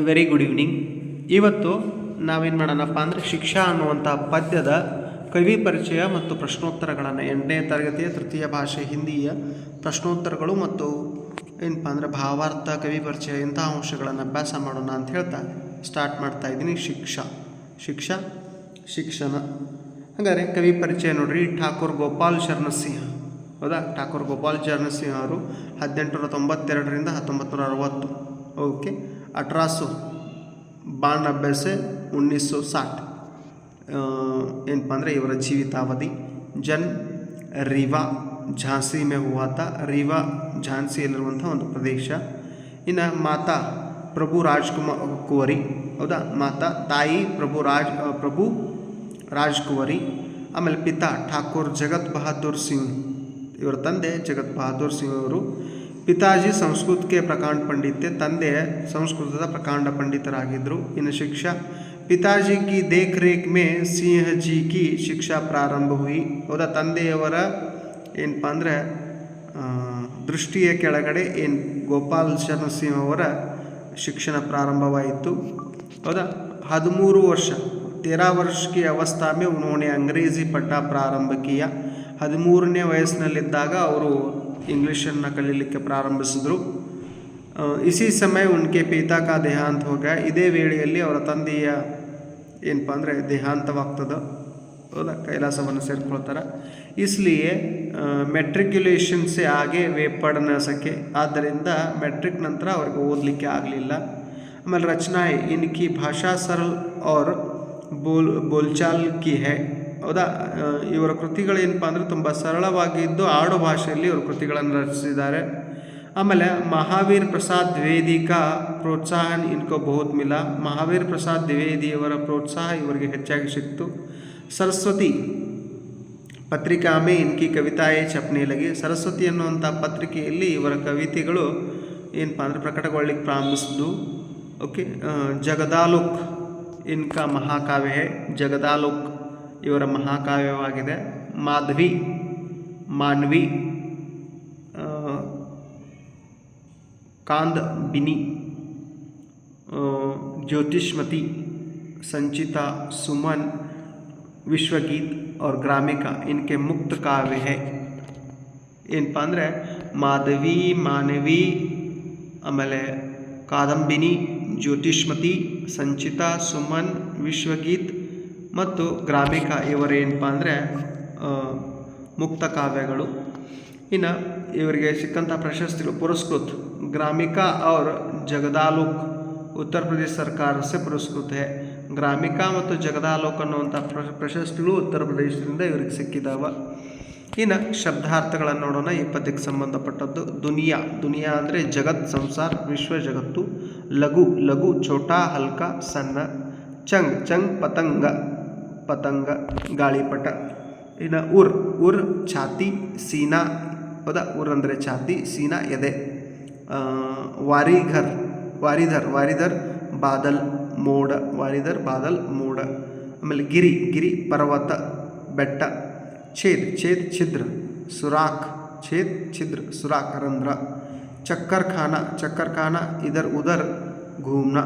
Very good evening ಇವತ್ತು ನಾವೇನು ಮಾಡೋಣಪ್ಪ ಅಂದರೆ ಶಿಕ್ಷಾ ಅನ್ನುವಂಥ ಪದ್ಯದ ಕವಿ ಪರಿಚಯ ಮತ್ತು ಪ್ರಶ್ನೋತ್ತರಗಳನ್ನು ಎಂಟನೇ ತರಗತಿಯ ತೃತೀಯ ಭಾಷೆ ಹಿಂದಿಯ ಪ್ರಶ್ನೋತ್ತರಗಳು ಮತ್ತು ಏನಪ್ಪ ಅಂದರೆ ಭಾವಾರ್ಥ, ಕವಿ ಪರಿಚಯ ಇಂತಹ ಅಂಶಗಳನ್ನು ಅಭ್ಯಾಸ ಮಾಡೋಣ ಅಂತ ಹೇಳ್ತಾ ಸ್ಟಾರ್ಟ್ ಮಾಡ್ತಾ ಇದ್ದೀನಿ. ಶಿಕ್ಷಾ ಶಿಕ್ಷಾ, ಶಿಕ್ಷಣ. ಹಾಗಾದರೆ ಕವಿ ಪರಿಚಯ ನೋಡ್ರಿ. ಠಾಕೂರ್ ಗೋಪಾಲ್ ಶರಣಸಿಂಹ ಹೌದಾ? ಠಾಕೂರ್ ಗೋಪಾಲ್ ಶರಣಸಿಂಹ ಅವರು ಅವರು ಹದಿನೆಂಟುನೂರ ತೊಂಬತ್ತೆರಡರಿಂದ ಹತ್ತೊಂಬತ್ತು ನೂರ ಅರವತ್ತು. ಓಕೆ ಅಠರಾಸು ಬಾನಬ್ಬೆ ಸೆ ಉನ್ನಿಸ್ ಸौ ಏನಪ್ಪ ಅಂದರೆ ಇವರ ಜೀವಿತಾವಧಿ ಜನ್ ರಿವಾ ಝಾನ್ಸಿ ಮೇ ಹುವಾತ ರಿವಾ ಝಾನ್ಸಿಯಲ್ಲಿರುವಂಥ ಒಂದು ಪ್ರದೇಶ ಇನ್ನು ಮಾತಾ ಪ್ರಭು ರಾಜ್ಕುಮಾರ್ ಕುವರಿ ಹೌದಾ ಮಾತಾ ತಾಯಿ ಪ್ರಭು ರಾಜ್ ಪ್ರಭು ರಾಜ್ಕುವರಿ ಆಮೇಲೆ ಪಿತಾ ಠಾಕೂರ್ ಜಗತ್ ಬಹದ್ದೂರ್ ಸಿಂಗ್ ಇವರ ತಂದೆ ಜಗತ್ ಬಹದ್ದೂರ್ ಸಿಂಗ್ ಅವರು ಪಿತಾಜಿ ಸಂಸ್ಕೃತಕ್ಕೆ ಪ್ರಕಾಂಡ ಪಂಡಿತ್ಯ ತಂದೆ ಸಂಸ್ಕೃತದ ಪ್ರಕಾಂಡ ಪಂಡಿತರಾಗಿದ್ದರು ಇನ್ನು ಶಿಕ್ಷ, ಪಿತಾಜಿ ಕಿ ದೇಖ್ ರೇಖ್ ಮೇ ಸಿಂಹ ಜಿ ಕಿ ಶಿಕ್ಷಾ ಪ್ರಾರಂಭ ಹುಯಿ. ಹೌದಾ? ತಂದೆಯವರ ಏನಪ್ಪ ಅಂದರೆ ದೃಷ್ಟಿಯ ಕೆಳಗಡೆ ಏನು ಗೋಪಾಲ್ ಶರಣ ಸಿಂಹ ಅವರ ಶಿಕ್ಷಣ ಪ್ರಾರಂಭವಾಯಿತು. ಹೌದಾ? ಹದಿಮೂರು ವರ್ಷ, ತೇರಾ ವರ್ಷಕ್ಕೆ ಅವಸ್ಥಾಮೆ ಉನ್ಹೋಣೆ ಅಂಗ್ರೇಜಿ ಪಟ್ಟ ಪ್ರಾರಂಭಕೀಯ ಹದಿಮೂರನೇ ವಯಸ್ಸಿನಲ್ಲಿದ್ದಾಗ ಅವರು ಇಂಗ್ಲೀಷನ್ನು ಕಲೀಲಿಕ್ಕೆ ಪ್ರಾರಂಭಿಸಿದರು. ಇಸಿ ಸಮಯ ಉನ್ಕೆ ಪಿತಾ ಕಾ ದೇಹಾಂತ ಹೋಗ ಇದೇ ವೇಳೆಯಲ್ಲಿ ಅವರ ತಂದೆಯ ಏನಪ್ಪ ಅಂದರೆ ದೇಹಾಂತವಾಗ್ತದೆ. ಹೌದಾ? ಕೈಲಾಸವನ್ನು ಸೇರಿಕೊಳ್ತಾರೆ. ಇಸ್ಲಿಯೇ ಮೆಟ್ರಿಕ್ಯುಲೇಷನ್ಸೇ ಹಾಗೆ ವೇಪಡನ ಸಕೆ ಆದ್ದರಿಂದ ಮೆಟ್ರಿಕ್ ನಂತರ ಅವ್ರಿಗೆ ಓದಲಿಕ್ಕೆ ಆಗಲಿಲ್ಲ. ಆಮೇಲೆ ರಚನಾ ಇನ್ಕಿ ಭಾಷಾ ಸರಲ್ ಅವ್ರ ಬೋಲ್, ಬೋಲ್ಚಾಲ್ ಕಿ ಹೇ. ಹೌದಾ? ಇವರ ಕೃತಿಗಳೇನಪ್ಪ ಅಂದರೆ ತುಂಬ ಸರಳವಾಗಿದ್ದು ಆಡು ಭಾಷೆಯಲ್ಲಿ ಇವರು ಕೃತಿಗಳನ್ನು ರಚಿಸಿದ್ದಾರೆ. ಆಮೇಲೆ ಮಹಾವೀರ್ ಪ್ರಸಾದ್ ದ್ವಿವೇದಿ ಕಾ ಪ್ರೋತ್ಸಾಹನ್ ಇನ್ಕೋ ಬಹುತ್ ಮಿಲ. ಮಹಾವೀರ್ ಪ್ರಸಾದ್ ದ್ವಿವೇದಿಯವರ ಪ್ರೋತ್ಸಾಹ ಇವರಿಗೆ ಹೆಚ್ಚಾಗಿ ಸಿಕ್ತು. ಸರಸ್ವತಿ ಪತ್ರಿಕಾ ಮೇ ಇನ್ಕಿ ಕವಿತಾಯೇ ಛಪ್ನೆ ಲಗಿ. ಸರಸ್ವತಿ ಅನ್ನುವಂಥ ಪತ್ರಿಕೆಯಲ್ಲಿ ಇವರ ಕವಿತೆಗಳು ಏನಪ್ಪ ಅಂದರೆ ಪ್ರಕಟಗೊಳ್ಳಿಕ್ಕೆ ಪ್ರಾರಂಭಿಸಿದ್ದು ಓಕೆ ಜಗದಾಲೋಕ್ ಇನ್ಕ ಮಹಾಕಾವ್ಯ ಜಗದಾಲೋಕ್ ಇವರ ಮಹಾಕಾವ್ಯವಾಗಿದೆ ಮಾಧವಿ ಮಾನ್ವಿ ಆ, कांद बिनी अ, ज्योतिष्मती संचिता सुमन विश्वगीत और ग्रामिका इनके मुक्त काव्य है ಏನಪ್ಪ ಅಂದರೆ ಮಾಧವಿ ಮಾನವಿ ಆಮೇಲೆ ಕಾದಂಬಿನಿ ಜ್ಯೋತಿಷ್ಮತಿ ಸಂಚಿತಾ ಸುಮನ್ ವಿಶ್ವಗೀತ್ ಮತ್ತು ಗ್ರಾಮಿಕಾ ಇವರೇನಪ್ಪ ಅಂದರೆ ಮುಕ್ತ ಕಾವ್ಯಗಳು. ಇನ್ನು ಇವರಿಗೆ ಸಿಕ್ಕಂಥ ಪ್ರಶಸ್ತಿಗಳು ಪುರಸ್ಕೃತ. ಗ್ರಾಮಿಕ ಅವ್ರ ಜಗದಾಲೋಕ್, ಉತ್ತರ ಪ್ರದೇಶ ಸರ್ಕಾರ ಸಹ ಪುರಸ್ಕೃತ ಗ್ರಾಮಿಕ ಮತ್ತು ಜಗದಾಲೋಕ್ ಅನ್ನುವಂಥ ಪ್ರ, ಪ್ರಶಸ್ತಿಗಳು ಉತ್ತರ ಪ್ರದೇಶದಿಂದ ಇವ್ರಿಗೆ ಸಿಕ್ಕಿದಾವ. ಇನ್ನು ಶಬ್ದಾರ್ಥಗಳನ್ನು ನೋಡೋಣ ಈ ಪದ್ಯಕ್ಕೆ ಸಂಬಂಧಪಟ್ಟದ್ದು. ದುನಿಯಾ. ದುನಿಯಾ ಅಂದರೆ ಜಗತ್, ಸಂಸಾರ, ವಿಶ್ವ ಜಗತ್ತು. ಲಘು ಲಘು, ಛೋಟಾ, ಹಲ್ಕ, ಸಣ್ಣ, ಚಂಗ್ ಚಂಗ್, ಪತಂಗ. ಪತಂಗ, ಗಾಳಿಪಟ. ಇನ್ನು ಉರ್ ಉರ್, ಛಾತಿ, ಸೀನಾ ಹೌದಾ ಉರ್ ಅಂದರೆ ಛಾತಿ, ಸೀನಾ, ಎದೆ. ವಾರಿಘರ್, ವಾರಿಧರ್ ವಾರಿಧರ್, ಬಾದಲ್, ಮೋಡ. ವಾರಿಧರ್, ಬಾದಲ್, ಮೋಡ. ಆಮೇಲೆ ಗಿರಿ ಗಿರಿ, ಪರ್ವತ, ಬೆಟ್ಟ. ಛೇದ್ ಛೇದ್, ಛಿದ್ರ, ಸುರಾಖ್. ಛೇದ್, ಛಿದ್ರ, ಸುರಾಖ್ ರಂಧ್ರ ಚಕ್ಕರ್ ಖಾನ ಚಕ್ಕರ್ ಖಾನ ಇದರ್, ಉದರ್, ಘೂಮ್ನ.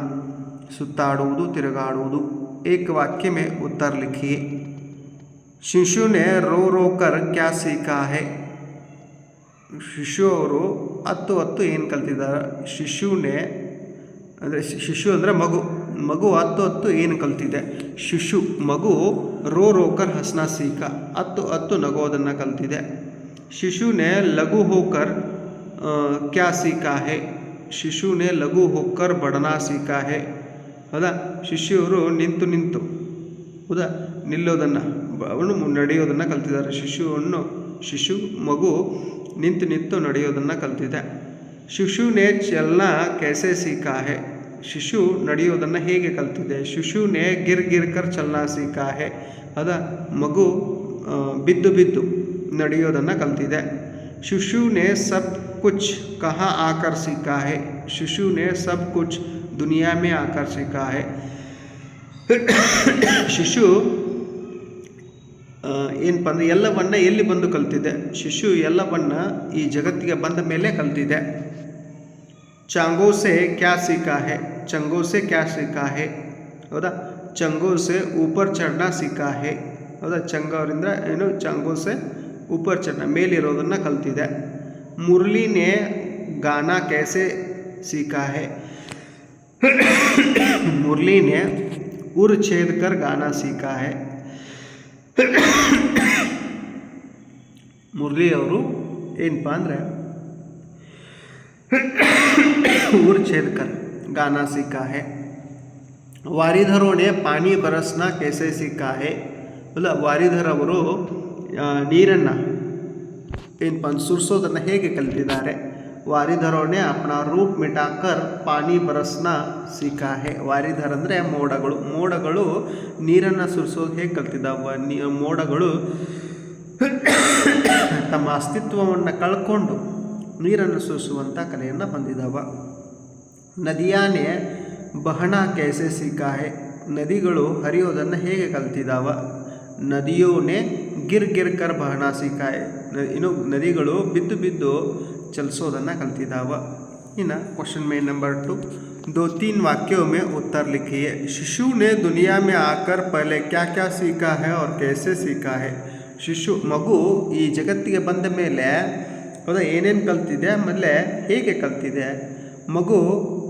ಸುತ್ತಾಡುವುದು, ತಿರುಗಾಡುವುದು. ಏಕ ವಾಕ್ಯ ಮೇ ಉತ್ತರ ಲಿಖಿಯೇ ಶಿಶು ನೆ ರೋ ರೋ ಕರ್ ಕ್ಯಾ ಸೀಖಾ ಹೇ ಶಿಶು ಅವರು ಹತ್ತು ಹತ್ತು ಏನು ಕಲ್ತಿದ್ದಾರೆ ಶಿಶುನೇ ಅಂದರೆ ಶಿಶು ಅಂದರೆ ಮಗು ಮಗು ಹತ್ತು ಹತ್ತು ಏನು ಕಲ್ತಿದೆ ಶಿಶು ಮಗು ರೋ ರೋಕರ್ ಹಸ್ನ ಸೀಕ ಹತ್ತು ಹತ್ತು ನಗೋದನ್ನು ಕಲ್ತಿದೆ ಶಿಶುನೇ ಲಘು ಹೋಕರ್ ಆ, ಕ್ಯಾ ಸೀಕಾ ಹೇ ಶಿಶುನೇ ಲಘು ಹೋಕರ್ ಬಡನಾ ಸೀಕಾ ಹೇ ಹೌದಾ? ಶಿಷ್ಯರು ನಿಂತು ನಿಂತು, ಹೌದಾ? ನಿಲ್ಲೋದನ್ನು, ಅವನು ನಡೆಯೋದನ್ನು ಕಲ್ತಿದ್ದಾರೆ. ಶಿಶುವನ್ನು ಶಿಶು ಮಗು ನಿಂತು ನಿಂತು ನಡೆಯೋದನ್ನು ಕಲ್ತಿದೆ. ಶಿಶು ನೇಚ್ ಎಲ್ಲ ಕೆಸೆ ಸೀಕಾಹೆ. ಶಿಶು ನಡೆಯೋದನ್ನು ಹೇಗೆ ಕಲ್ತಿದೆ? ಶಿಶು ಶಿಶುನೇ ಗಿರ್ ಗಿರ್ಕರ್ ಚಲ್ನ ಸೀಕಾಹೆ. ಅದ ಮಗು ಬಿದ್ದು ಬಿದ್ದು ನಡೆಯೋದನ್ನು ಕಲ್ತಿದೆ. ಶಿಶುನೇ ಸಬ್ ಕುಚ್ ಕಹ ಆಕರ್ ಸೀಕಾಹೆ. ಶಿಶುನೇ ಸಬ್ ಕುಚ್ ದುನಿಯಾ में आकर सीखा है ಶಿಶು ಆ, ಏನಪ್ಪ ಅಂದರೆ ಎಲ್ಲವನ್ನ ಎಲ್ಲಿ ಬಂದು ಕಲ್ತಿದೆ ಶಿಶು ಎಲ್ಲವನ್ನ ಈ ಜಗತ್ತಿಗೆ ಬಂದ ಮೇಲೆ ಕಲ್ತಿದೆ ಚಾಂಗೋ ಸೆ ಕ್ಯಾ ಸೀಕಾ ಹೇ ಚಂಗೋ ಸೆ ಕ್ಯಾ ಸೀಕಾ ಹೇ ಹೌದಾ ಚಂಗೋ ಸೆ ಊಪರ್ ಚಡ್ನಾ ಸೀಕಾ ಹೇ ಹೌದಾ ಚಂಗ ಅವರಿಂದ ಏನು ಚಂಗೋ ಸೆ ಊಪರ್ ಚಡ್ನ ಮೇಲಿರೋದನ್ನು ಕಲ್ತಿದೆ ಮುರಳಿನೇ ಗಾನಾ कैसे सीखा है मुरली ने उर छेद कर गाना सीखा है ಮುರಳಿ ಅವರು ಏನಪ್ಪ ಅಂದರೆ ಊರ್ छेद कर गाना सीखा है ವಾರಿಧರೋ ನೆ ಪಾನಿ ಬರಸ್ನ कैसे सीखा है ಅಲ್ಲ ವಾರಿಧರ್ ಅವರು ನೀರನ್ನು ಏನಪ್ಪ ಅಂದ್ರೆ ಸುರಿಸೋದನ್ನು ಹೇಗೆ ಕಲಿತಿದ್ದಾರೆ ವಾರಿಧರೋನೆ ಅಪನ ರೂಪ್ ಮಿಟಾಕರ್ ಪಾನಿ ಬರಸ್ನ ಸೀಕಾ ಹೇ ವಾರಿಧರ್ ಅಂದರೆ ಮೋಡಗಳು ಮೋಡಗಳು ನೀರನ್ನು ಸುರಿಸೋದು ಹೇಗೆ ಕಲ್ತಿದ್ದಾವ ನೀ ಮೋಡಗಳು ತಮ್ಮ ಅಸ್ತಿತ್ವವನ್ನು ಕಳ್ಕೊಂಡು ನೀರನ್ನು ಸುರಿಸುವಂಥ ಕಲೆಯನ್ನು ಹೊಂದಿದ್ದಾವ ನದಿಯಾನೆ ಬಹಣ कैसे सीखा है ನದಿಗಳು ಹರಿಯೋದನ್ನು ಹೇಗೆ ಕಲ್ತಿದ್ದಾವ ನದಿಯೋನೆ ಗಿರ್ ಗಿರ್ ಕರ್ ಬಹಣ ಸೀಖಾ है ನ- ಇನ್ನು ನದಿಗಳು ಬಿದ್ದು ಬಿದ್ದು ಚಲಿಸೋದನ್ನು ಕಲ್ತಿದ್ದಾವ ಇನ್ನು क्वेश्चन में नंबर टू दो तीन वाक्यों में उत्तर लिखिए शिशु ने दुनिया में आकर पहले क्या क्या सीखा है और कैसे सीखा है ಶಿಶು ಮಗು ಈ ಜಗತ್ತಿಗೆ ಬಂದ ಮೇಲೆ ಹೌದಾ ಏನೇನು ಕಲ್ತಿದೆ ಆಮೇಲೆ ಹೇಗೆ ಕಲ್ತಿದೆ ಮಗು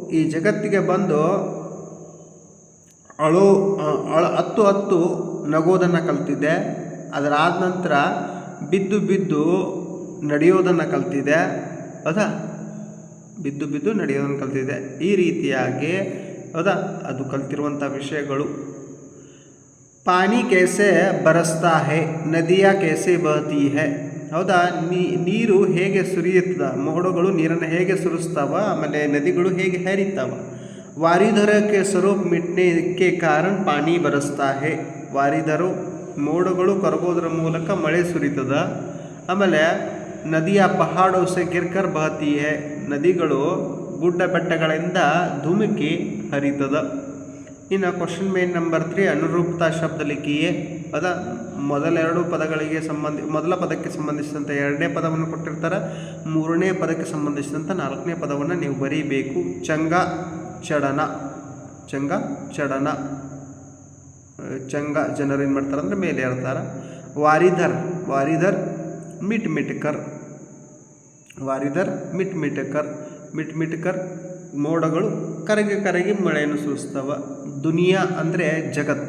ಈ ಜಗತ್ತಿಗೆ ಬಂದು ಅಳೋ ಅಳ ಹತ್ತು ಹತ್ತು ನಗೋದನ್ನು ಕಲ್ತಿದೆ ಅದರಾದ ನಂತರ ಬಿದ್ದು ಬಿದ್ದು ನಡೆಯೋದನ್ನು ಕಲ್ತಿದೆ ಹೌದಾ? ಬಿದ್ದು ಬಿದ್ದು ನಡೆಯೋದನ್ನು ಕಲ್ತಿದೆ ಈ ರೀತಿಯಾಗಿ ಹೌದಾ? ಅದು ಕಲ್ತಿರುವಂಥ ವಿಷಯಗಳು. ಪಾನಿ ಕೇಸೆ ಬರಸ್ತಾ ಹೇ ನದಿಯ ಕೇಸೆ ಬಹತಿ ಹೇ ಹೌದಾ ನೀರು ಹೇಗೆ ಸುರಿಯುತ್ತದ? ಮೋಡಗಳು ನೀರನ್ನು ಹೇಗೆ ಸುರಿಸ್ತಾವ? ಆಮೇಲೆ ನದಿಗಳು ಹೇಗೆ ಹರಿತಾವ? ವಾರಿದರಕ್ಕೆ ಸ್ವರೂಪ ಮಿಟ್ನೇಕ್ಕೆ ಕಾರಣ ಪಾನಿ ಬರಸ್ತಾ ಹೇ ವಾರಿದರು ಮೋಡಗಳು ಕರಗೋದ್ರ ಮೂಲಕ ಮಳೆ ಸುರಿತದ. ಆಮೇಲೆ ನದಿಯ ಪಹಾಡೋಸೆ ಗಿರ್ಕರ್ ಬಹತಿ ಹೇ ನದಿಗಳು ಗುಡ್ಡ ಬೆಟ್ಟಗಳಿಂದ ಧುಮುಕಿ ಹರಿತದ. ಇನ್ನು ಕ್ವಶನ್ ಮೇನ್ ನಂಬರ್ ತ್ರೀ ಅನುರೂಪತಾ ಶಬ್ದ ಲಿಖಿಯೇ. ಅದ ಮೊದಲೆರಡು ಪದಗಳಿಗೆ ಸಂಬಂಧಿ, ಮೊದಲ ಪದಕ್ಕೆ ಸಂಬಂಧಿಸಿದಂಥ ಎರಡನೇ ಪದವನ್ನು ಕೊಟ್ಟಿರ್ತಾರೆ. ಮೂರನೇ ಪದಕ್ಕೆ ಸಂಬಂಧಿಸಿದಂಥ ನಾಲ್ಕನೇ ಪದವನ್ನು ನೀವು ಬರೀಬೇಕು. ಚಂಗ, ಚಡನ. ಚಂಗ ಚಡನ. ಚಂಗ ಜನರು ಏನು ಮಾಡ್ತಾರೆ ಅಂದರೆ ಮೇಲೆ ಇರ್ತಾರೆ ವಾರಿಧರ್ ವಾರಿಧರ್, ಮಿಟ್ ಮಿಟ್ಕರ್. ವಾರಿಧರ್ ಮಿಟ್ ಮಿಟಕರ್ ಮಿಟ್ ಮಿಟಕರ್ ಮೋಡಗಳು ಕರಗಿ ಕರಗಿ ಮಳೆಯನ್ನು ಸುರಿಸ್ತವ. ದುನಿಯಾ ಅಂದರೆ ಜಗತ್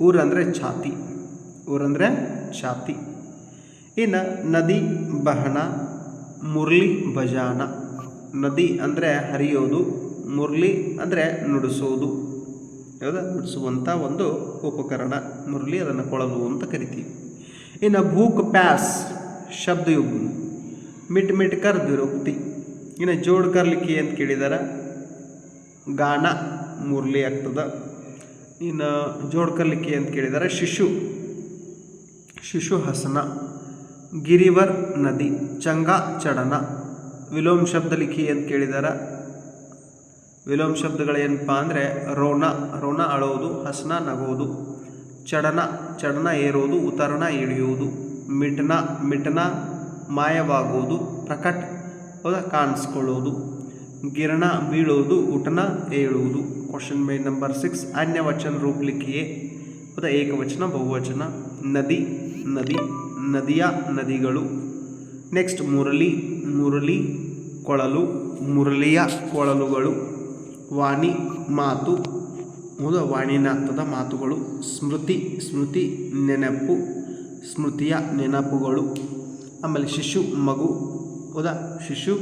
ಊರಂದರೆ ಛಾತಿ ಊರಂದರೆ ಛಾತಿ. ಇನ್ನು ನದಿ ಬಹಣ ಮುರಳಿ ಭಜಾನ ನದಿ ಅಂದರೆ ಹರಿಯೋದು ಮುರಳಿ ಅಂದರೆ ನುಡಿಸೋದು. ಹೌದಾ? ನುಡಿಸುವಂಥ ಒಂದು ಉಪಕರಣ. ಮುರಳಿ ಅದನ್ನು ಕೊಳಲು ಅಂತ ಕರಿತೀವಿ. ಇನ್ನು ಭೂಕ್ ಪ್ಯಾಸ್ ಶಬ್ದಯುಗ್ ಮಿಟ್ ಮಿಟ್ ಕರ್ ದ್ವಿರುಕ್ತಿ ಇನ್ನು ಜೋಡ್ ಕರ್ಲಿಕ್ಕೆ ಅಂತ ಕೇಳಿದಾರ? ಗಾನ ಮುರ್ಲಿ ಆಗ್ತದ. ಇನ್ನು ಜೋಡ್ ಕರ್ಲಿಕ್ಕೆ ಅಂತ ಕೇಳಿದಾರ? ಶಿಶು. ಶಿಶು ಹಸನ. ಗಿರಿವರ್ ನದಿ. ಚಂಗ ಚಡನ. ವಿಲೋಮ ಶಬ್ದ ಲಿಖಿ ಅಂತ ಕೇಳಿದಾರ? ವಿಲೋಮ ಶಬ್ದಗಳೇನಪ್ಪ ಅಂದರೆ ರೋಣ. ರೋಣ ಅಳೋದು, ಹಸನ ನಗೋದು. ಚಡನ. ಚಡನ ಏರೋದು, ಉತರಣ ಇಳಿಯೋದು. ಮಿಟನ. ಮಿಟನ ಮಾಯವಾಗುವುದು ಪ್ರಕಟ್ ಕಾಣಿಸ್ಕೊಳ್ಳೋದು, ಗಿರಣ ಬೀಳೋದು, ಊಟನ ಏಳುವುದು ಕ್ವಶನ್ ಮೇ ನಂಬರ್ ಸಿಕ್ಸ್ ಅನ್ಯವಚನ ರೂಪಲಿಕೆಯೇ ಹೌದಾ ಏಕವಚನ, ಬಹುವಚನ, ನದಿ ನದಿ, ನದಿಯ ನದಿಗಳು. ನೆಕ್ಸ್ಟ್ ಮುರಳಿ ಮುರಳಿ, ಕೊಳಲು, ಮುರಳಿಯ ಕೊಳಲುಗಳು. ವಾಣಿ, ಮಾತು. ಮುದ ವಾಣಿನಾಥದ ಮಾತುಗಳು. ಸ್ಮೃತಿ ಸ್ಮೃತಿ, ನೆನಪು. ಸ್ಮೃತಿಯ ನೆನಪುಗಳು. ಆಮೇಲೆ ಶಿಶು, ಮಗು ಹೌದಾ ಶಿಶು,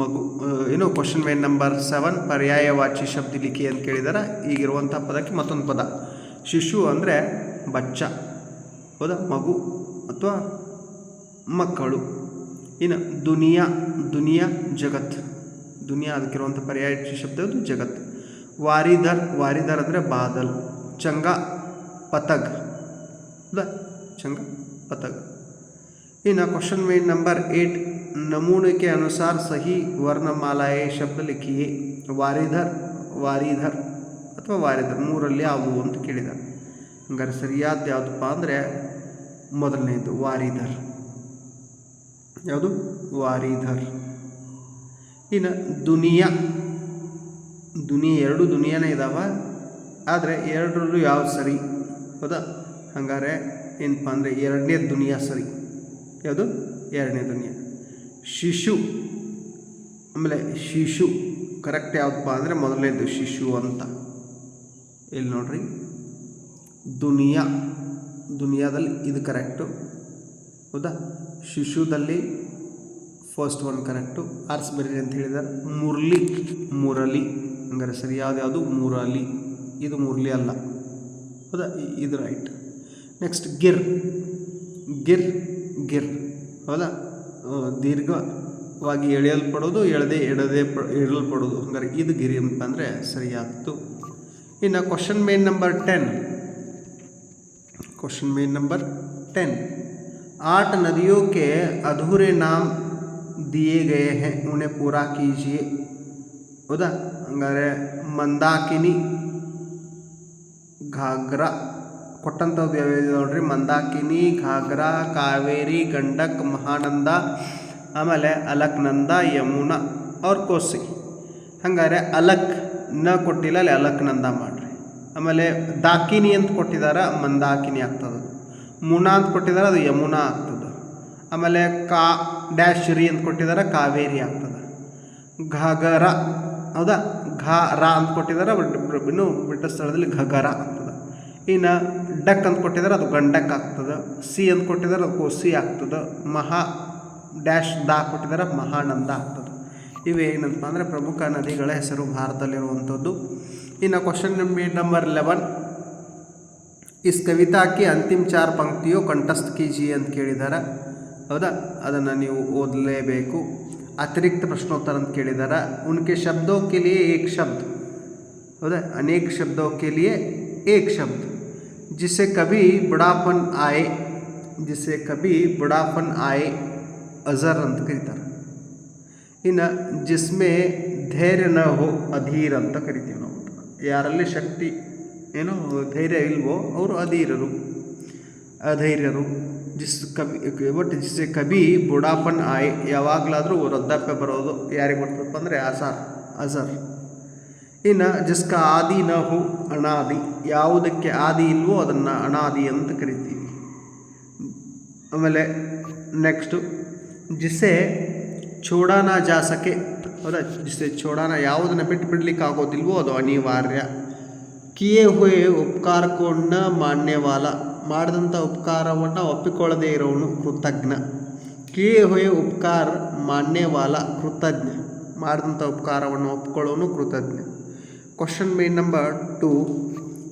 ಮಗು ಏನು ಕ್ವಶನ್ ಮೇನ್ ನಂಬರ್ ಸೆವೆನ್ ಪರ್ಯಾಯವಾಚಿ ಶಬ್ದ ಲಿಖಿ ಅಂತ ಕೇಳಿದಾರೆ. ಈಗಿರುವಂಥ ಪದಕ್ಕೆ ಮತ್ತೊಂದು ಪದ. ಶಿಶು ಅಂದರೆ ಬಚ್ಚ ಹೌದಾ ಮಗು ಅಥವಾ ಮಕ್ಕಳು. ಇನ್ನು ದುನಿಯಾ ದುನಿಯಾ ಜಗತ್. ದುನಿಯಾ ಅದಕ್ಕಿರುವಂಥ ಪರ್ಯಾಯ ಶಬ್ದ ಅದು ಜಗತ್. ವಾರಿದರ್ ವಾರಿದರ್ ಅಂದರೆ ಬಾದಲ್. ಚಂಗ ಪತಗ್ ಹೌದಾ ಚಂಗ ಪತಗ್ ಇನ್ನು ಕ್ವಶನ್ ಮೇನ್ ನಂಬರ್ ಏಟ್ नमूने के अनुसार सही ವರ್ಣಮಾಲಾಯೇ ಶಬ್ದ ಲಿಖಿಯೇ ವಾರಿಧರ್ ವಾರಿಧರ್ ಅಥವಾ ವಾರಿಧರ್ ಮೂರಲ್ಲಿ ಯಾವುವು ಅಂತ ಕೇಳಿದ್ದಾರೆ ಹಂಗಾರೆ ಸರಿಯಾದ ಯಾವುದಪ್ಪ ಅಂದರೆ ಮೊದಲನೇದು ವಾರಿಧರ್ ಯಾವುದು ವಾರಿಧರ್ ಇನ್ನು ದುನಿಯಾ ದುನಿಯಾ ಎರಡು ದುನಿಯಾನೇ ಇದ್ದಾವೆ ಆದರೆ ಎರಡರಲ್ಲೂ ಯಾವ್ದು ಸರಿ ಹೌದಾ ಹಂಗಾರೆ ಏನಪ್ಪ ಅಂದರೆ ಎರಡನೇ ದುನಿಯಾ ಸರಿ ಯಾವುದು? ಎರಡನೇ ದುನಿಯಾ ಶಿಶು. ಆಮೇಲೆ ಶಿಶು. ಕರೆಕ್ಟ್ ಯಾವುದಪ್ಪ ಅಂದರೆ ಮೊದಲನೇದು ಶಿಶು ಅಂತ. ಇಲ್ಲಿ ನೋಡ್ರಿ? ದುನಿಯಾ. ದುನಿಯಾದಲ್ಲಿ ಇದು ಕರೆಕ್ಟು ಹೌದಾ? ಶಿಶುದಲ್ಲಿ ಫಸ್ಟ್ ಒನ್ ಕರೆಕ್ಟು ಆರಿಸ್ಬರ್ರಿ ಅಂತ ಹೇಳಿದ್ದಾರೆ ಮುರಳಿ ಮುರಳಿ ಹಂಗಾರೆ ಸರಿ ಯಾವುದು? ಮುರಳಿ ಇದು ಮುರಳಿ ಅಲ್ಲ. ಹೌದಾ? ಇದು ರೈಟ್ ನೆಕ್ಸ್ಟ್ ಗಿರ್. ಗಿರ್. ಗಿರ್ ಹೌದಾ ಆ, ದೀರ್ಘವಾಗಿ ಎಳೆಯಲ್ಪಡೋದು ಎಳೆದೇ ಎಡದೆ ಪ ಇಡಲ್ಪಡೋದು ಹಂಗಾರೆ ಇದು ಗಿರಿ ಅಂತ ಅಂದರೆ ಸರಿಯಾಗ್ತು ಇನ್ನು ಕ್ವಶನ್ ಮೇನ್ ನಂಬರ್ ಟೆನ್ क्वेश्चन में नंबर टेन आठ नदियों के अधूरे नाम दिए गए हैं उन्हें पूरा कीजिए ಹೌದಾ ಹಂಗಾರೆ ಮಂದಾಕಿನಿ ಘಾಗ್ರಾ ಕೊಟ್ಟಂಥದ್ದು ಯಾವ್ಯಾವ ನೋಡ್ರಿ? ಮಂದಾಕಿನಿ ಘಾಗ್ರಾ ಕಾವೇರಿ, ಗಂಡಕ್, ಮಹಾನಂದ, ಆಮೇಲೆ ಅಲಕ್ನಂದ, ಯಮುನಾ, ಅವ್ರ ಕೋಸಿ ಹಂಗಾರೆ ಅಲಕ್ನ ಕೊಟ್ಟಿಲ್ಲ, ಅಲ್ಲಿ ಅಲಕ್ನಂದ ಮಾಡ್ರಿ. ಆಮೇಲೆ ದಾಕಿನಿ ಅಂತ ಕೊಟ್ಟಿದ್ದಾರೆ ಮಂದಾಕಿನಿ ಆಗ್ತದೆ. ಮುನಾ ಅಂತ ಕೊಟ್ಟಿದ್ದಾರೆ ಅದು ಯಮುನಾ ಆಗ್ತದೆ. ಆಮೇಲೆ ಕಾ ಡ್ಯಾಶ್ ರೀ ಅಂತ ಕೊಟ್ಟಿದ್ದಾರೆ ಕಾವೇರಿ ಆಗ್ತದೆ. ಘಗರ ಹೌದಾ? ಘ ರ ಅಂತ ಕೊಟ್ಟಿದ್ದಾರೆ ಇನ್ನು ಬಿಟ್ಟ ಸ್ಥಳದಲ್ಲಿ ಘಗರ ಆಗ್ತದೆ ಇನ್ನು ಡಕ್ ಅಂತ ಕೊಟ್ಟಿದ್ರೆ ಅದು ಗಂಡಕ್ ಆಗ್ತದೆ. ಸಿ ಅಂತ ಕೊಟ್ಟಿದ್ದಾರೆ, ಅದು ಸಿ ಆಗ್ತದೆ. ಮಹಾ ಡ್ಯಾಶ್ ದಾ ಕೊಟ್ಟಿದ್ದಾರೆ, ಮಹಾನಂದ ಆಗ್ತದೆ. ಇವೆ ಅಂದರೆ ಪ್ರಮುಖ ನದಿಗಳ ಹೆಸರು ಭಾರತದಲ್ಲಿರುವಂಥದ್ದು. ಇನ್ನು ಕ್ವಶನ್ ನಂಬರ್ ಲೆವೆನ್ ಇಸ್ ಕವಿತಾಕ್ಕೆ ಅಂತಿಮ ಚಾರ್ ಪಂಕ್ತಿಯು ಕಂಠಸ್ಥ ಕೀಜಿ ಅಂತ ಕೇಳಿದ್ದಾರೆ ಹೌದಾ? ಅದನ್ನು ನೀವು ಓದಲೇಬೇಕು. ಅತಿರಿಕ್ತ ಪ್ರಶ್ನೋತ್ತರ ಅಂತ ಕೇಳಿದ್ದಾರೆ ಉನ್ಕೆ ಶಬ್ದೋ ಕೆಲಿಯೇ ಏಕ್ ಶಬ್ದ. ಹೌದಾ? ಅನೇಕ ಶಬ್ದೋ ಕೆಲಿಯೇ ಏಕ್ ಶಬ್ದ. जिसे कभी बुढ़ापन आए जिसे कभी बुढ़ापन आए अजर ಅಂತ ಕರೀತಾರೆ ಇನ್ನು ಜಿಸ್ಮೆ ಧೈರ್ಯ ನ ಹೋ ಅಧೀರ್ ಅಂತ ಕರಿತೀವಿ ನಾವು ಯಾರಲ್ಲಿ ಶಕ್ತಿ ಏನೋ ಧೈರ್ಯ ಇಲ್ವೋ ಅವರು ಅಧೀರರು ಅಧೈರ್ಯರು ಜಿಸ್ ಕಬಿ ಒಟ್ಟು ಜಿಸ್ಸೆ ಕಬಿ ಬುಡಾಪನ್ ಆಯ್ ಯಾವಾಗಲಾದರೂ ವೃದ್ಧಾಪ್ಯ ಬರೋದು ಯಾರಿಗೆ ಬರ್ತದಪ್ಪ ಅಂದರೆ ಅಸಾರ್ ಅಜರ್ ಇನ್ನು ಜಿಸ್ಕ ಆದಿ ನ ಹು ಅನಾದಿ ಯಾವುದಕ್ಕೆ ಆದಿ ಇಲ್ವೋ ಅದನ್ನು ಅನಾದಿ ಅಂತ ಕರಿತೀವಿ. ಆಮೇಲೆ ನೆಕ್ಸ್ಟು, ಜಿಸೆ ಚೋಡಾನ ಜಾಸಕೆ ಹೌದಾ? ಜಿಸೆ ಚೋಡಾನ ಯಾವುದನ್ನು ಬಿಟ್ಟು ಬಿಡ್ಲಿಕ್ಕೆ ಆಗೋದಿಲ್ವೋ ಅದು ಅನಿವಾರ್ಯ. ಕಿಯೇ ಹುಯೆ ಉಪಕಾರಕೊಂಡ ಮಾನ್ಯವಾಲ. ಮಾಡಿದಂಥ ಉಪಕಾರವನ್ನು ಒಪ್ಪಿಕೊಳ್ಳದೇ ಇರೋನು ಕೃತಜ್ಞ. ಕಿಯೇ ಹುಯೆ ಉಪಕಾರ ಮಾನ್ಯವಾಲ ಕೃತಜ್ಞ. ಮಾಡಿದಂಥ ಉಪಕಾರವನ್ನು ಒಪ್ಪಿಕೊಳ್ಳೋನು ಕೃತಜ್ಞ. क्वेश्चन में नंबर टू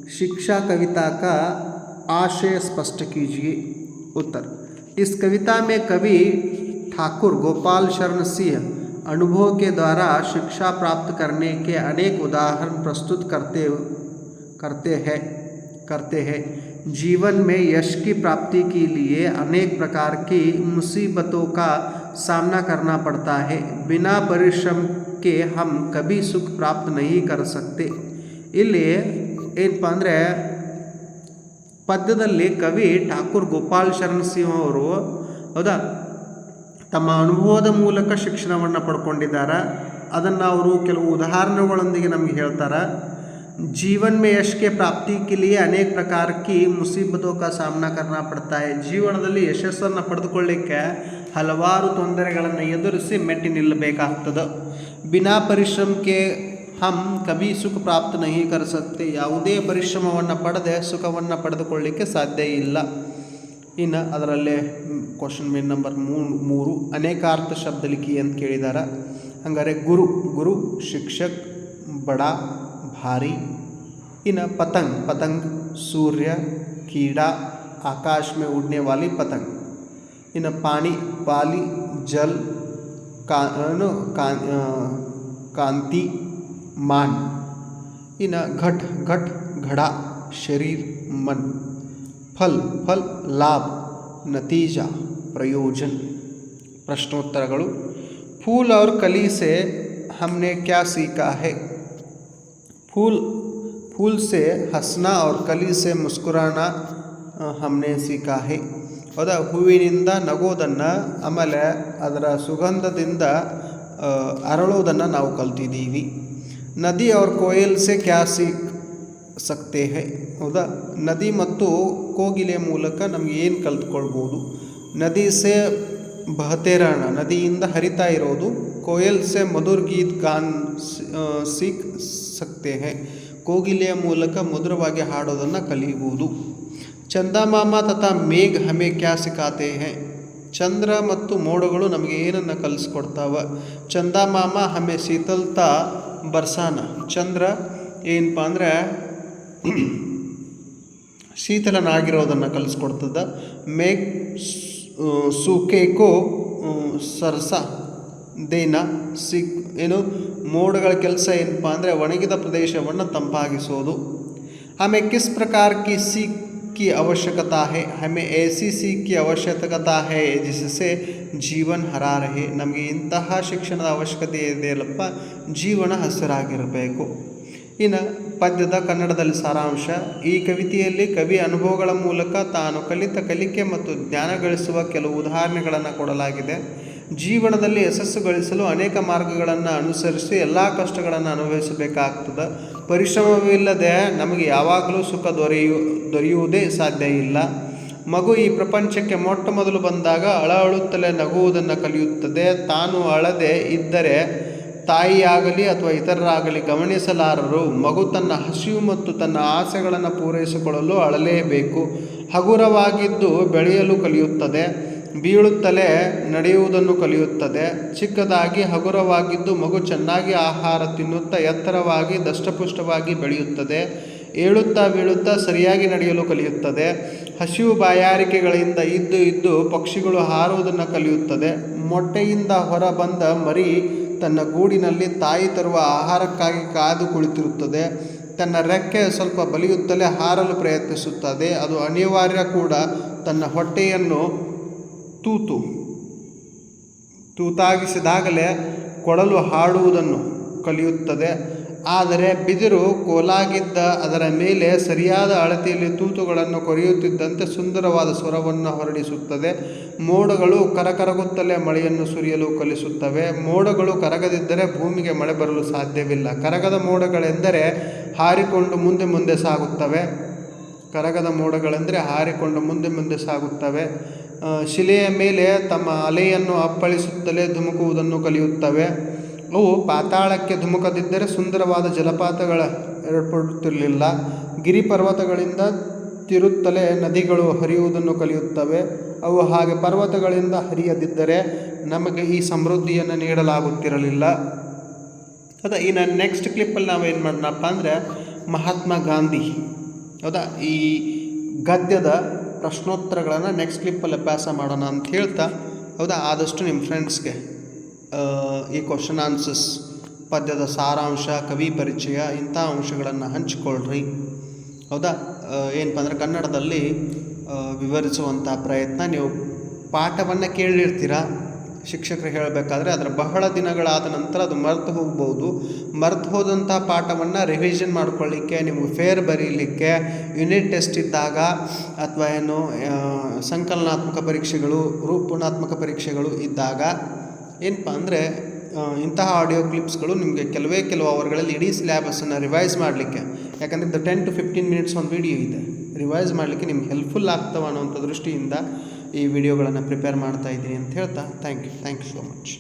शिक्षा कविता का आशय स्पष्ट कीजिए उत्तर। इस कविता में कवि ठाकुर गोपाल शरण सिंह अनुभव के द्वारा शिक्षा प्राप्त करने के अनेक उदाहरण प्रस्तुत करते करते हैं करते हैं। जीवन में यश की प्राप्ति के लिए अनेक प्रकार की मुसीबतों का सामना करना पड़ता है। बिना परिश्रम के हम कभी सुख प्राप्त नहीं कर सकते ಇಲ್ಲಿ ಏನಪ್ಪ ಅಂದರೆ ಪದ್ಯದಲ್ಲಿ ಕವಿ ಠಾಕೂರ್ ಗೋಪಾಲ್ ಶರಣ್ ಸಿಂಹ ಅವರು ಹೌದಾ ತಮ್ಮ ಅನುಭವದ ಮೂಲಕ ಶಿಕ್ಷಣವನ್ನು ಪಡ್ಕೊಂಡಿದ್ದಾರೆ ಅದನ್ನು ಅವರು ಕೆಲವು ಉದಾಹರಣೆಗಳೊಂದಿಗೆ ನಮಗೆ ಹೇಳ್ತಾರೆ जीवन में यश के प्राप्ति के लिए अनेक प्रकार की मुसीबतों का सामना करना पड़ता है ಜೀವನದಲ್ಲಿ ಯಶಸ್ಸನ್ನು ಪಡೆದುಕೊಳ್ಳಿಕ್ಕೆ ಹಲವಾರು ತೊಂದರೆಗಳನ್ನು ಎದುರಿಸಿ ಮೆಟ್ಟಿ ನಿಲ್ಲಬೇಕಾಗ್ತದೆ ಬಿನಾ ಪರಿಶ್ರಮಕ್ಕೆ ಹಮ್ ಕಭಿ ಸುಖ ಪ್ರಾಪ್ತ ನಹಿ ಕರೆಸುತ್ತೆ ಯಾವುದೇ ಪರಿಶ್ರಮವನ್ನು ಪಡೆದೆ ಸುಖವನ್ನು ಪಡೆದುಕೊಳ್ಳಿಕ್ಕೆ ಸಾಧ್ಯ ಇಲ್ಲ. ಇನ್ನು ಅದರಲ್ಲೇ ಕ್ವಶನ್ ಮೇನ್ ನಂಬರ್ ಮೂರು ಮೂರು, ಅನೇಕಾರ್ಥ ಶಬ್ದಲಿಖಿ ಅಂತ ಕೇಳಿದ್ದಾರೆ ಹಂಗಾರೆ ಗುರು ಗುರು, ಶಿಕ್ಷಕ್, ಬಡ, ಭಾರಿ, ಇನ್ನು ಪತಂಗ್ ಪತಂಗ್, ಸೂರ್ಯ, ಕೀಡಾ ಆಕಾಶ ಮೇ ಉಡ್ನೆ, ವಾಲಿ, ಪತಂಗ್. ಇನ್ನು ಪಾಣಿ ಪಾಲಿ ಜಲ್ कान कांति मान इन घट घट, घड़ा, शरीर, मन। फल फल, लाभ, नतीजा, प्रयोजन। प्रश्नोत्तर फूल और कली से हमने क्या सीखा है? फूल फूल से हंसना और कली से मुस्कुराना हमने सीखा है। ಹೌದಾ ಹೂವಿನಿಂದ ನಗೋದನ್ನು ಆಮೇಲೆ ಅದರ ಸುಗಂಧದಿಂದ ಅರಳೋದನ್ನು ನಾವು ಕಲ್ತಿದ್ದೀವಿ. ನದಿ ಅವ್ರ ಕೋಯಿಲ್ ಸೆ ಕ್ಯಾ ಸಕ್ತೇ ಹೈ, ಹೌದಾ? ನದಿ ಮತ್ತು ಕೋಗಿಲೆ ಮೂಲಕ ನಮ್ಗೆ ಏನು ಕಲ್ತ್ಕೊಳ್ಬೋದು? ನದಿ ಸೆ ಬಹತೇರಣ ನದಿಯಿಂದ ಹರಿತಾ ಇರೋದು ಕೋಯಲ್ ಸೆ ಮಧುರ್ ಗೀತ್ ಗಾನ್ ಸಿಕ್ ಸಕ್ತೆ ಹೈ. ಕೋಗಿಲೆಯ ಮೂಲಕ ಮಧುರವಾಗಿ ಹಾಡೋದನ್ನು ಕಲಿಯಬಹುದು ಚಂದ ಮಾಮ ತಥಾ ಮೇಘ್ ಹಮೆ ಕ್ಯಾ ಸಿಖಾತೆ ಹೇ. ಚಂದ್ರ ಮತ್ತು ಮೋಡಗಳು ನಮಗೆ ಏನನ್ನು ಕಲಿಸ್ಕೊಡ್ತಾವ? ಚಂದಾಮಾಮ ಹಮೆ ಶೀತಲ್ತಾ ಬರ್ಸಾನ? ಚಂದ್ರ ಏನಪ್ಪ ಅಂದರೆ ಶೀತಲನಾಗಿರೋದನ್ನು ಕಲಿಸ್ಕೊಡ್ತದ. ಮೇಘ್ ಸುಕೇಕೋ ಸರ್ಸ, ದೇನ ಸಿ ಏನು, ಮೋಡಗಳ ಕೆಲಸ ಏನಪ್ಪ ಅಂದರೆ ಒಣಗಿದ ಪ್ರದೇಶವನ್ನು ತಂಪಾಗಿಸೋದು. ಆಮೇಲೆ ಕಿಸ್ ಪ್ರಕಾರ ಕಿ ಸಿ की आवश्यकता है हमें ऐसी सीख की आवश्यकता है जिससे ಜೀವನ ಹರಾ ರಹೆ ನಮಗೆ ಇಂತಹ ಶಿಕ್ಷಣದ ಅವಶ್ಯಕತೆ ಇದೆಯಲ್ಲಪ್ಪ ಜೀವನ ಹಸಿರಾಗಿರಬೇಕು ಇನ್ನು ಪದ್ಯದ ಕನ್ನಡದಲ್ಲಿ ಸಾರಾಂಶ ಈ ಕವಿತೆಯಲ್ಲಿ ಕವಿ ಅನುಭವಗಳ ಮೂಲಕ ತಾನು ಕಲಿತ ಕಲಿಕೆ ಮತ್ತು ಜ್ಞಾನ ಗಳಿಸುವ ಕೆಲವು ಉದಾಹರಣೆಗಳನ್ನು ಕೊಡಲಾಗಿದೆ ಜೀವನದಲ್ಲಿ ಯಶಸ್ಸು ಗಳಿಸಲು ಅನೇಕ ಮಾರ್ಗಗಳನ್ನು ಅನುಸರಿಸಿ ಎಲ್ಲ ಕಷ್ಟಗಳನ್ನು ಅನುಭವಿಸಬೇಕಾಗ್ತದೆ. ಪರಿಶ್ರಮವಿಲ್ಲದೆ ನಮಗೆ ಯಾವಾಗಲೂ ಸುಖ ದೊರೆಯು, ದೊರೆಯುವುದೇ ಸಾಧ್ಯ ಇಲ್ಲ. ಮಗು ಈ ಪ್ರಪಂಚಕ್ಕೆ ಮೊಟ್ಟ ಮೊದಲು ಬಂದಾಗ ಅಳ ಅಳುತ್ತಲೇ ನಗುವುದನ್ನು ಕಲಿಯುತ್ತದೆ. ತಾನು ಅಳದೆ ಇದ್ದರೆ ತಾಯಿಯಾಗಲಿ ಅಥವಾ ಇತರರಾಗಲಿ ಗಮನಿಸಲಾರರು ಮಗು ತನ್ನ ಹಸಿವು ಮತ್ತು ತನ್ನ ಆಸೆಗಳನ್ನು ಪೂರೈಸಿಕೊಳ್ಳಲು ಅಳಲೇಬೇಕು. ಹಗುರವಾಗಿದ್ದು ಬೆಳೆಯಲು ಕಲಿಯುತ್ತದೆ. ಬೀಳುತ್ತಲೇ ನಡೆಯುವುದನ್ನು ಕಲಿಯುತ್ತದೆ. ಚಿಕ್ಕದಾಗಿ ಹಗುರವಾಗಿದ್ದು ಮಗು ಚೆನ್ನಾಗಿ ಆಹಾರ ತಿನ್ನುತ್ತಾ ಎತ್ತರವಾಗಿ ದಷ್ಟಪುಷ್ಟವಾಗಿ ಬೆಳೆಯುತ್ತದೆ. ಏಳುತ್ತಾ ಬೀಳುತ್ತಾ ಸರಿಯಾಗಿ ನಡೆಯಲು ಕಲಿಯುತ್ತದೆ. ಹಸಿವು ಬಾಯಾರಿಕೆಗಳಿಂದ ಇದ್ದು ಇದ್ದು ಪಕ್ಷಿಗಳು ಹಾರುವುದನ್ನು ಕಲಿಯುತ್ತದೆ. ಮೊಟ್ಟೆಯಿಂದ ಹೊರ ಬಂದ ಮರಿ ತನ್ನ ಗೂಡಿನಲ್ಲಿ ತಾಯಿ ತರುವ ಆಹಾರಕ್ಕಾಗಿ ಕಾದು ಕುಳಿತಿರುತ್ತದೆ. ತನ್ನ ರೆಕ್ಕೆ ಸ್ವಲ್ಪ ಬಲಿಯುತ್ತಲೇ ಹಾರಲು ಪ್ರಯತ್ನಿಸುತ್ತದೆ. ಅದು ಅನಿವಾರ್ಯ ಕೂಡ. ತನ್ನ ಹೊಟ್ಟೆಯನ್ನು ತೂತು, ತೂತಾಗಿಸಿದಾಗಲೇ ಕೊಳಲು ಹಾಡುವುದನ್ನು ಕಲಿಯುತ್ತದೆ. ಆದರೆ ಬಿದಿರು ಕೋಲಾಗಿದ್ದ ಅದರ ಮೇಲೆ ಸರಿಯಾದ ಅಳತೆಯಲ್ಲಿ ತೂತುಗಳನ್ನು ಕೊರೆಯುತ್ತಿದ್ದಂತೆ ಸುಂದರವಾದ ಸ್ವರವನ್ನು ಹೊರಡಿಸುತ್ತದೆ. ಮೋಡಗಳು ಕರಕರಗುತ್ತಲೇ ಮಳೆಯನ್ನು ಸುರಿಯಲು ಕಲಿಸುತ್ತವೆ. ಮೋಡಗಳು ಕರಗದಿದ್ದರೆ ಭೂಮಿಗೆ ಮಳೆ ಬರಲು ಸಾಧ್ಯವಿಲ್ಲ. ಕರಗದ ಮೋಡಗಳೆಂದರೆ ಹಾರಿಕೊಂಡು ಮುಂದೆ ಮುಂದೆ ಸಾಗುತ್ತವೆ. ಕರಗದ ಮೋಡಗಳೆಂದರೆ ಹಾರಿಕೊಂಡು ಮುಂದೆ ಮುಂದೆ ಸಾಗುತ್ತವೆ. ಶಿಲೆಯ ಮೇಲೆ ತಮ್ಮ ಅಲೆಯನ್ನು ಅಪ್ಪಳಿಸುತ್ತಲೇ ಧುಮುಕುವುದನ್ನು ಕಲಿಯುತ್ತವೆ. ಅವು ಪಾತಾಳಕ್ಕೆ ಧುಮುಕದಿದ್ದರೆ ಸುಂದರವಾದ ಜಲಪಾತಗಳ ಏರ್ಪಡುತ್ತಿರಲಿಲ್ಲ. ಗಿರಿ ಪರ್ವತಗಳಿಂದ ತಿರುತ್ತಲೇ ನದಿಗಳು ಹರಿಯುವುದನ್ನು ಕಲಿಯುತ್ತವೆ. ಅವು ಹಾಗೆ ಪರ್ವತಗಳಿಂದ ಹರಿಯದಿದ್ದರೆ ನಮಗೆ ಈ ಸಮೃದ್ಧಿಯನ್ನು ನೀಡಲಾಗುತ್ತಿರಲಿಲ್ಲ. ಹೌದಾ, ಇನ್ನು ನೆಕ್ಸ್ಟ್ ಕ್ಲಿಪ್ಪಲ್ಲಿ ನಾವೇನು ಮಾಡೋಣಪ್ಪ ಅಂದರೆ ಮಹಾತ್ಮ ಗಾಂಧಿ. ಹೌದಾ, ಈ ಗದ್ಯದ ಪ್ರಶ್ನೋತ್ತರಗಳನ್ನು ನೆಕ್ಸ್ಟ್ ಕ್ಲಿಪ್ಪಲ್ಲಿ ಅಭ್ಯಾಸ ಮಾಡೋಣ ಅಂತ ಹೇಳ್ತಾ, ಹೌದಾ? ಆದಷ್ಟು ನಿಮ್ಮ ಫ್ರೆಂಡ್ಸ್ಗೆ ಈ ಕ್ವಶನ್ ಆನ್ಸರ್ಸ್ ಪದ್ಯದ ಸಾರಾಂಶ, ಕವಿ ಪರಿಚಯ ಇಂಥ ಅಂಶಗಳನ್ನು ಹಂಚಿಕೊಳ್ಳ್ರಿ ಹೌದಾ? ಏನಪ್ಪ ಅಂದರೆ ಕನ್ನಡದಲ್ಲಿ ವಿವರಿಸುವಂಥ ಪ್ರಯತ್ನ ನೀವು ಪಾಠವನ್ನು ಕೇಳಿರ್ತೀರ? ಶಿಕ್ಷಕರು ಹೇಳಬೇಕಾದ್ರೆ ಅದರ ಬಹಳ ದಿನಗಳಾದ ನಂತರ ಅದು ಮರೆತು ಹೋಗ್ಬೋದು. ಮರೆತು ಹೋದಂಥ ಪಾಠವನ್ನು ರಿವಿಷನ್ ಮಾಡ್ಕೊಳ್ಳಿಕ್ಕೆ ನಿಮಗೆ ಫೇರ್ ಬರೀಲಿಕ್ಕೆ ಯೂನಿಟ್ ಟೆಸ್ಟ್ ಇದ್ದಾಗ ಅಥವಾ ಏನು ಸಂಕಲನಾತ್ಮಕ ಪರೀಕ್ಷೆಗಳು ರೂಪಣಾತ್ಮಕ ಪರೀಕ್ಷೆಗಳು ಇದ್ದಾಗ ಏನಪ್ಪ ಅಂದರೆ ಇಂತಹ ಆಡಿಯೋ ಕ್ಲಿಪ್ಸ್ಗಳು ನಿಮಗೆ ಕೆಲವೇ ಕೆಲವು ಅವರ್ಗಳಲ್ಲಿ ಇಡೀ ಸಿಲೆಬಸ್ಸನ್ನು ರಿವೈಸ್ ಮಾಡಲಿಕ್ಕೆ. ಯಾಕಂದರೆ the ten to fifteen minutes ಒಂದು ವಿಡಿಯೋ ಇದೆ. ರಿವೈಸ್ ಮಾಡಲಿಕ್ಕೆ ನಿಮ್ಗೆ ಹೆಲ್ಪ್ಫುಲ್ ಆಗ್ತವೆ ಅನ್ನೋಂಥ ದೃಷ್ಟಿಯಿಂದ ಈ ವಿಡಿಯೋಗಳನ್ನು ಪ್ರಿಪೇರ್ ಮಾಡ್ತಾ ಇದ್ದೀನಿ ಅಂತ ಹೇಳ್ತಾ thank you thank you so much